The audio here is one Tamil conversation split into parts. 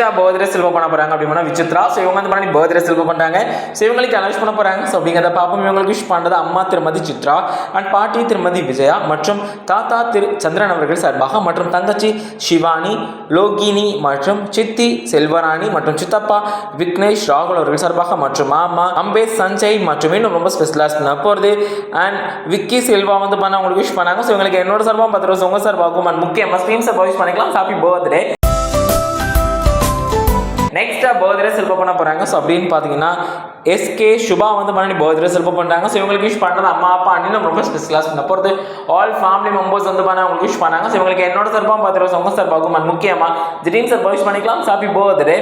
நெக்ஸ்டா பர்த்டே செல்வம் பண்ண போறாங்க அப்படின்னா விசித்ரா ஸோ இவங்க வந்து பண்ணி பர்த்டே செல்வம் பண்றாங்க. ஸோ இவங்களுக்கு அனௌன்ஸ் பண்ண போறாங்க? ஸோ அப்படிங்கிறத பாப்போம் இவங்களுக்கு விஷ் பண்ணுறது அம்மா திருமதி சித்ரா அண்ட் பாட்டி திருமதி விஜயா மற்றும் தாத்தா திரு சந்திரன் அவர்கள் சார்பாக மற்றும் தங்கச்சி சிவானி லோகினி மற்றும் சித்தி செல்வராணி மற்றும் சித்தப்பா விக்னேஷ் ராகுல் அவர்கள் சார்பாக மற்றும் மாமா அம்பே சஞ்சய் மற்றும் இன்னும் ரொம்ப ஸ்பெஷலாக போகிறது அண்ட் விக்கி செல்வா வந்து பண்ண அவங்களுக்கு விஷ் பண்ணாங்க. ஸோ இவங்களுக்கு என்னோட சார்பாக பத்து ரோஸ் உங்க சார்பாகும் அண்ட் முக்கியமாக ஸ்ட்ரீம் சார்பாக விஷ் பண்ணிக்கலாம். ஹாப்பி பர்த்டே நெக்ஸ்ட்டாக பர்த்டே செல்ப பண்ண போகிறாங்க ஸோ அப்படின்னு பார்த்தீங்கன்னா எஸ்கே சுபா வந்து பண்ணி பர்த்டே செல்ப பண்ணுறாங்க ஸோ இவங்களுக்கு விஷ் பண்ணது அம்மா அப்பா அண்ணன் ரொம்ப ஸ்பெஷலாக பண்ண போகிறது ஆல் ஃபேமிலி மெம்பர்ஸ் வந்து பண்ண அவங்களுக்கு விஷ் பண்ணாங்க. ஸோ இவங்களுக்கு என்னோட சார்பாக பார்த்துருவோம் ரூபா உங்க சார்பாகும் அண்ட் முக்கியமாக திடீர்னு சார் விஷ் பண்ணிக்கலாம். ஹாப்பி பர்த்டே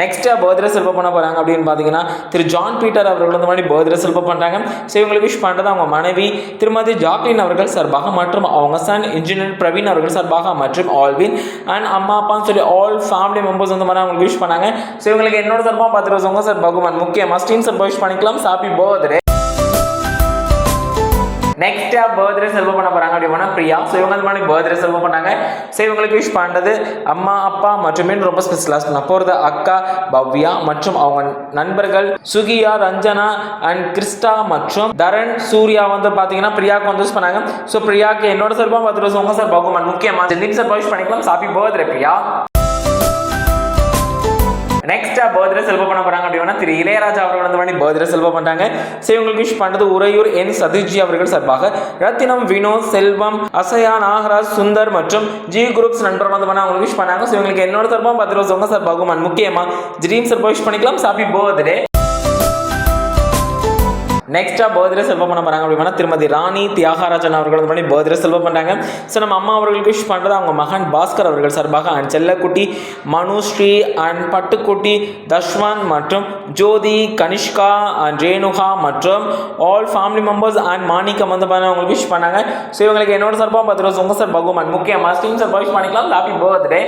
நெக்ஸ்ட்டாக பர்த்டே செல்ப பண்ண போகிறாங்க அப்படின்னு பார்த்தீங்கன்னா திரு ஜான் பீட்டர் அவர்கள் வந்து மாதிரி பர்த்டே செல்ப பண்ணுறாங்க ஸோ இவங்களுக்கு விஷ் பண்ணுறது அவங்க மனைவி திருமதி ஜாக்லின் அவர்கள் சார்பாக மற்றும் அவங்க சன் இன்ஜினியர் பிரவீன் அவர்கள் சார்பாக மற்றும் ஆல்வின் அண்ட் அம்மா அப்பான்னு சொல்லி ஆல் ஃபேமிலி மெம்பர்ஸ் வந்து மாதிரி அவங்களுக்கு விஷ் பண்ணாங்க. ஸோ இவங்களுக்கு என்னோட சார்பாக பத்து ரூபா சார் பகவான் முக்கியமாக ஸ்டீன் சார் விஷ் பண்ணிக்கலாம். ஹாப்பி பர்த்டே நெக்ஸ்டா பர்த்டே செல்வ பண்ண போறாங்க அப்படின்னா பிரியா. ஸோ இவங்க வந்து மாதிரி பர்த்டே செல்வ பண்ணாங்க. ஸோ இவங்களுக்கு விஷ் பண்ணுறது அம்மா அப்பா மற்றும் ரொம்ப ஸ்பெஷலாக பண்ண போகிறது அக்கா பவ்யா மற்றும் அவங்க நண்பர்கள் சுகியா ரஞ்சனா அண்ட் கிறிஸ்டா மற்றும் தரன் சூர்யா வந்து பார்த்தீங்கன்னா பிரியாவுக்கு வந்து யூஸ் பண்ணாங்க. ஸோ பிரியாக்கு என்னோட சார்பாக பார்த்துட்டு உங்க சார் பகுமான் முக்கியமாக ஜென்டின் சார் விஷ் பண்ணிக்கலாம். Happy birthday Priya. நெக்ஸ்டா பர்த்டே செல்வ பண்ண போறாங்க அப்படின்னா திரு இளையராஜா அவர்கள் வந்து பண்ணி பர்த்டே செல்வ பண்றாங்க ஸோ உங்களுக்கு விஷ் பண்றது உறையூர் என் சதீஷ்ஜி அவர்கள் சார்பாக ரத்தினம் வினோத் செல்வம் அசயா நாகராஜ் சுந்தர் மற்றும் ஜி குரூப்ஸ் நண்பர்கள் வந்து பண்ண அவங்களுக்கு விஷ் பண்ணாங்க. ஸோ இவங்களுக்கு என்னோட சார்பாக பத்து ரூபா உங்க சார்பாகும் அண்ட் முக்கியமா ட்ரீம் சார் விஷ் பண்ணிக்கலாம். ஹாப்பி பர்த்டே நெக்ஸ்டா பர்த்டே செல்வம் பண்ண போறாங்க அப்படின்னா திருமதி ராணி தியாகராஜன் அவர்கள் பண்ணி பர்த்டே செல்வம் பண்ணுறாங்க ஸோ நம்ம அம்மா அவர்களுக்கு விஷ் பண்ணுறது அவங்க மகன் பாஸ்கர் அவர்கள் சார்பாக அண்ட் செல்லக்குட்டி மனுஸ்ரீ அண்ட் பட்டுக்குட்டி தஷ்வந்த் மற்றும் ஜோதி கனிஷ்கா அண்ட் ரேணுகா மற்றும் all family members and Manickam வந்து பண்ண அவங்களுக்கு விஷ் பண்ணாங்க. ஸோ இவங்களுக்கு என்னோட சார்பாக பத்து ரூபா உங்க சார் பகவான் முக்கியமாக ஸ்டீம் சார் விஷ் பண்ணிக்கலாம். ஹாப்பி பர்த்டே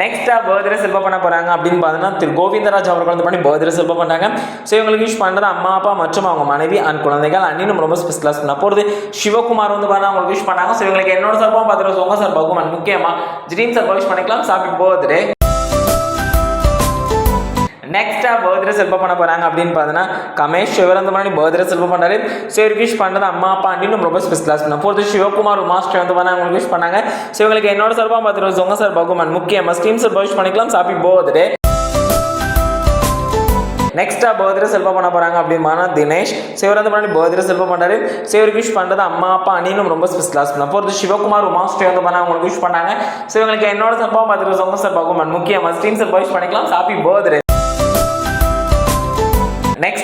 நெக்ஸ்டா பர்த்டே செல்ப பண்ண போறாங்க அப்படின்னு பார்த்தீங்கன்னா திரு கோவிந்தராஜ் அவர்கள் வந்து பண்ணி பர்த்டே செல்ப பண்ணாங்க. ஸோ இவங்களுக்கு விஷ் பண்ணுறது அம்மா அப்பா மற்றும் அவங்க மனைவி அண்ட் குழந்தைகள் அண்ணினும் ரொம்ப ஸ்பெஷலாக பண்ண போகிறது சிவகுமார் வந்து பார்த்தா அவங்களுக்கு விஷ் பண்ணாங்க. ஸோ இவங்களுக்கு என்னோட சார்பாக பார்த்துட்டு ரூபா உங்க சார் முக்கியமாக முக்கியமா ட்ரீம் சார் விஷ் பண்ணிக்கலாம். சாப்பிட்டு பர்த்டே நெக்ஸ்ட்டாக பர்த்டே செல்ப பண்ண போகிறாங்க அப்படின்னு பார்த்தீங்கன்னா கமேஷ் சிவரந்த மாதிரி பர்த்டே செல்ப பண்ணுறாரு ஸோ இவருக்கு விஷ் பண்ணுறது அம்மா அப்பா அண்டினும் ரொம்ப ஸ்பெஷலாக பண்ண ஃபோர்த்து சிவகுமார் மாஸ்டர் வந்து பண்ணாங்க அவங்களுக்கு விஷ் பண்ணாங்க. ஸோ இவங்களுக்கு என்னோட சார்பாக பார்த்துருவோம் சொங்க சார் பகுமான் முக்கியமாக ஸ்டீம் சார் விஷ் பண்ணிக்கலாம். சாப்பி பர்த்டே நெக்ஸ்ட்டாக பர்த்டே செல்வ பண்ண போகிறாங்க அப்படின்னா தினேஷ். சிவரந்த பண்ணி பர்த்டே செல்வ பண்ணுறாரு சிவருக்கு விஷ் பண்ணுறது அம்மா அப்பா அணினும் ரொம்ப ஸ்பெஷலாக பண்ண போகிறது சிவகுமார் மாஸ்டர் வந்து பண்ண அவங்களுக்கு விஷ் பண்ணாங்க. ஸோ இவங்களுக்கு என்னோட சர்பாக பத்து சொங்க சார் பகுமான் முக்கியமாக ஸ்டீம் சார் விஷ் பண்ணிக்கலாம். ஹாப்பி பர்த்டே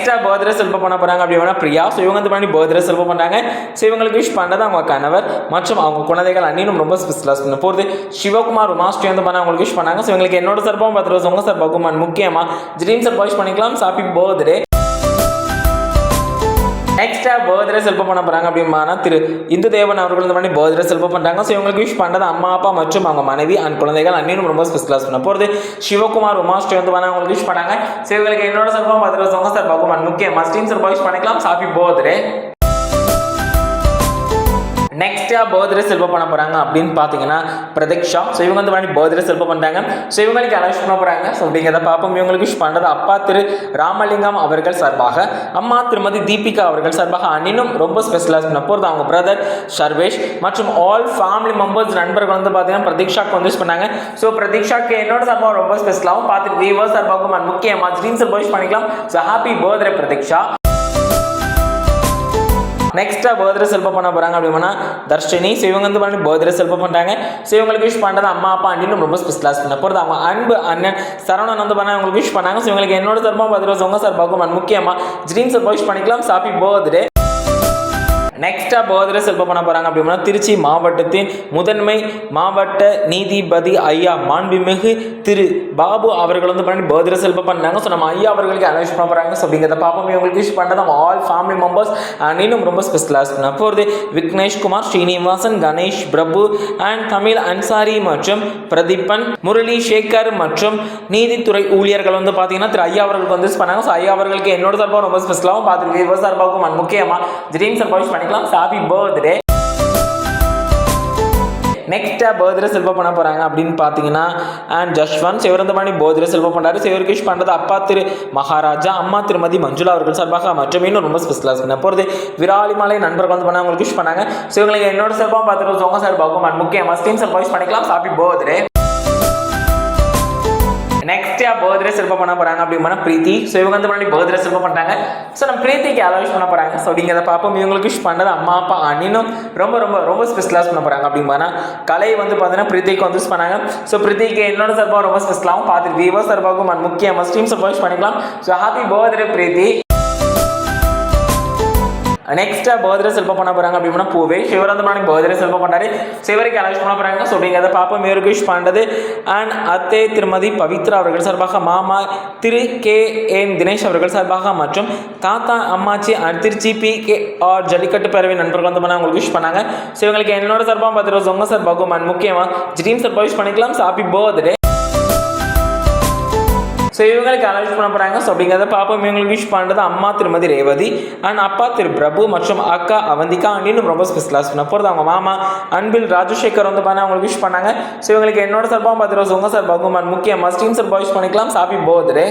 எக்ஸ்ட்ரா பர்த்டே செல்ப பண்ண போறாங்க அப்படின்னா பிரியா. ஸோ இவங்க வந்து பண்ணி பர்த்டே செல்ப பண்ணுறாங்க ஸோ இவங்களுக்கு விஷ் பண்ணது அவங்க கணவர் மற்றும் அவங்க குழந்தைகள் அண்ணினும் ரொம்ப ஸ்பெஷலாக பண்ண போகிறது சிவகுமார் மாஸ்டர் வந்து பண்ண அவங்களுக்கு விஷ் பண்ணாங்க. ஸோ இவங்களுக்கு என்னோட சர்பம் பத்து ரோஸ் உங்க சார் பகுமான் முக்கியமாக ட்ரீம் சார் வாஷ் பண்ணிக்கலாம். ஹாப்பி பர்த்டே நெக்ஸ்டா பர்த்டே செல்ப பண்ண போறாங்க அப்படின்னா திரு இந்து தேவன் அவர்கள் இந்த மாதிரி பர்த்டே செல்ப பண்றாங்க. ஸோ இவங்களுக்கு விஷ் பண்ணுறது அம்மா அப்பா மற்றும் அவங்க மனைவி அண்ட் குழந்தைகள் அன்னியும் ரொம்ப ஸ்பெஷலாக பண்ண போகிறது சிவகுமார் உமாஸ்ரீ வந்து பண்ண அவங்களுக்கு விஷ் பண்ணாங்க ஸோ இவங்களுக்கு என்னோட சார்பாக பத்து ரூபா சார் பகுமான் முக்கியமாக ஸ்டீம் சார் விஷ் பண்ணிக்கலாம். ஹாப்பி பர்த்டே நெக்ஸ்ட்டாக பர்த்டே செல்வம் பண்ண போகிறாங்க அப்படின்னு பார்த்தீங்கன்னா பிரதீக்ஷா. ஸோ இவங்க வந்து மாதிரி பர்த்டே செல்வம் பண்ணுறாங்க ஸோ இவங்களுக்கு அனௌன்ஸ் பண்ண போகிறாங்க ஸோ அப்படிங்கிறத பார்ப்போம். இவங்களுக்கு விஷ் பண்ணுறது அப்பா திரு ராமலிங்கம் அவர்கள் சார்பாக அம்மா திருமதி தீபிகா அவர்கள் சார்பாக அண்ணினும் ரொம்ப ஸ்பெஷலாக பண்ண போகிறது அவங்க பிரதர் சர்வேஷ் மற்றும் ஆல் ஃபேமிலி மெம்பர்ஸ் நண்பர்கள் வந்து பார்த்தீங்கன்னா பிரதீக்ஷாக்கு வந்து யூஸ் பண்ணாங்க. ஸோ பிரதீக்ஷாக்கு என்னோட சார்பாக ரொம்ப ஸ்பெஷலாகவும் பார்த்துட்டு வீவர் சார்பாகவும் and முக்கியமாக ட்ரீம் விஷ் பண்ணிக்கலாம். So happy birthday Pratiksha. நெக்ஸ்ட்டாக பர்த்டே செல்ப பண்ண போகிறாங்க அப்படின்னா தர்ஷினி ஸோ இவங்க வந்து பண்ணி பர்த்டே செல்ப பண்ணுறாங்க ஸோ இவங்களுக்கு விஷ் பண்ணுறது அம்மா அப்பா அண்ணின்னு ரொம்ப ஸ்பெஷலாக பண்ண போகிறது அவங்க அன்பு அண்ணன் சரவணன் வந்து பண்ண அவங்களுக்கு விஷ் பண்ணாங்க. ஸோ இவங்களுக்கு என்னோட சார்பாக பர்த்டே உங்க சார் பகுமான் முக்கியமாக ட்ரீம் சார் விஷ் பண்ணிக்கலாம். சாப்பி பர்த்டே நெக்ஸ்ட்டாக போதில் செல்ப பண்ண போகிறாங்க அப்படின்னா திருச்சி மாவட்டத்தின் முதன்மை மாவட்ட நீதிபதி ஐயா மாண்புமிகு திரு பாபு அவர்கள் வந்து பண்ணி பர்த்டே செல்ப பண்ணாங்க. ஸோ நம்ம ஐயா அவர்களுக்கு அனௌன்ஸ் பண்ண போகிறாங்க ஸோ அப்படிங்கிறத பார்ப்போம். இவங்களுக்கு விஷ் பண்ணுறது நம்ம ஆல் ஃபேமிலி மெம்பர்ஸ் அண்ட் இன்னும் ரொம்ப ஸ்பெஷலாக பண்ண போகிறது விக்னேஷ் குமார் ஸ்ரீனிவாசன் கணேஷ் பிரபு அண்ட் தமிழ் அன்சாரி மற்றும் பிரதீபன் முரளி சேகர் மற்றும் நீதித்துறை ஊழியர்கள் வந்து பார்த்தீங்கன்னா திரு ஐயா அவர்களுக்கு வந்து பண்ணாங்க. ஸோ ஐயா அவர்களுக்கு என்னோட சார்பாக ரொம்ப ஸ்பெஷலாகவும் பார்த்துருக்கு விவசாய சார்பாகவும் and முக்கியமாக ட்ரீம் சார்பாக விஷ் பண்ணிக்கலாம் சாபி பர்த்டே. நெக்ஸ்ட்டாக பர்த்டே செல்வ பண்ண போகிறாங்க அப்படின்னு பார்த்தீங்கன்னா அண்ட் ஜஷ்வந்த் சிவரந்தமணி பர்த்டே செல்வ பண்ணுறாரு சிவருக்கு விஷ் பண்ணுறது அப்பா திரு மகாராஜா அம்மா திருமதி மஞ்சுளா அவர்கள் சார்பாக மற்றும் இன்னும் ரொம்ப ஸ்பெஷலாக பண்ண போகிறது விராலிமலை நண்பர்கள் வந்து பண்ண அவங்களுக்கு விஷ் பண்ணாங்க. ஸோ இவங்களுக்கு என்னோட சார்பாக பார்த்துட்டு உங்கள் சார்பாகவும் and முக்கியமாக ஸ்டீம் சார்பாக விஷ் பண்ணிக்கலாம். Happy birthday. நெக்ஸ்ட் பர்த்டே சிறப்பாக பண்ண போறாங்க அப்படின்னா பிரீத்தி. ஸோ இவங்க வந்து முன்னாடி பர்த்டே செல்ப பண்ணிட்டாங்க. ஸோ நம்ம பிரீத்திக்கு அலோஸ் பண்ண போறாங்க. ஸோ அப்படிங்கிறத பார்ப்போம். இவங்களுக்கு விஷ் பண்ணது அம்மா அப்பா அண்ணினும் ரொம்ப ரொம்ப ரொம்ப ஸ்பெஷலாக பண்ண போறாங்க அப்படின்னா கலை வந்து பார்த்தீங்கன்னா பிரீத்திக்கு வந்து பண்ணாங்க. ஸோ பிரீத்திக்கு என்னோட சார்பாக ரொம்ப ஸ்பெஷலாகவும் பார்த்துட்டு விவோ சார்பாகவும் முக்கியமாக ஸ்ட்ரீம் சார்பாக விஷ் பண்ணிக்கலாம். So happy birthday Preethi. நெக்ஸ்ட்டாக பர்த்டே செல்ப பண்ண போகிறாங்க அப்படின்னா பூவே. சிவரந்தமணி பர்த்டே செல்ப பண்ணாரு சிவருக்கு அலோஸ் பண்ண போகிறாங்க ஸோ அப்படிங்கிறத பார்ப்போம். மேற்கு விஷ் பண்ணுறது அண்ட் அத்தே திருமதி பவித்ரா அவர்கள் சார்பாக மாமா திரு கே. என். தினேஷ் அவர்கள் சார்பாக மற்றும் தாத்தா அம்மாச்சி and Trichy P. K. R. Jallikattu பேரவை நண்பர்கள் வந்து பண்ண அவங்களுக்கு விஷ் பண்ணாங்க. ஸோ இவங்களுக்கு என்னோட சார்பாக பார்த்துட்டு உங்கள் சார்பாகவும். அண்ட் முக்கியமாக ஜிடீம் சார்பாக விஷ் பண்ணிக்கலாம். ஸோ ஹாப்பி பர்த்டே ஸோ இவங்களுக்கு அனௌன்ஸ் பண்ண போகிறாங்க ஸோ அப்படிங்கிறத பார்ப்போம். இவங்களுக்கு விஷ் பண்ணுறது அம்மா திருமதி ரேவதி அண்ட் அப்பா திரு பிரபு மற்றும் அக்கா அவந்திகா அண்ட் ரொம்ப ஸ்பெஷலாக பண்ண போகிறது அவங்க மாமா அன்பில் ராஜசேகர் வந்து பண்ண அவங்களுக்கு விஷ் பண்ணாங்க. ஸோ இவங்களுக்கு என்னோட சார்பாகவும் பார்த்துருவோம் உங்கள் சார்பாகவும் பகுமான் முக்கியமாக ஸ்டீம் சார் விஷ் பண்ணிக்கலாம். Happy birthday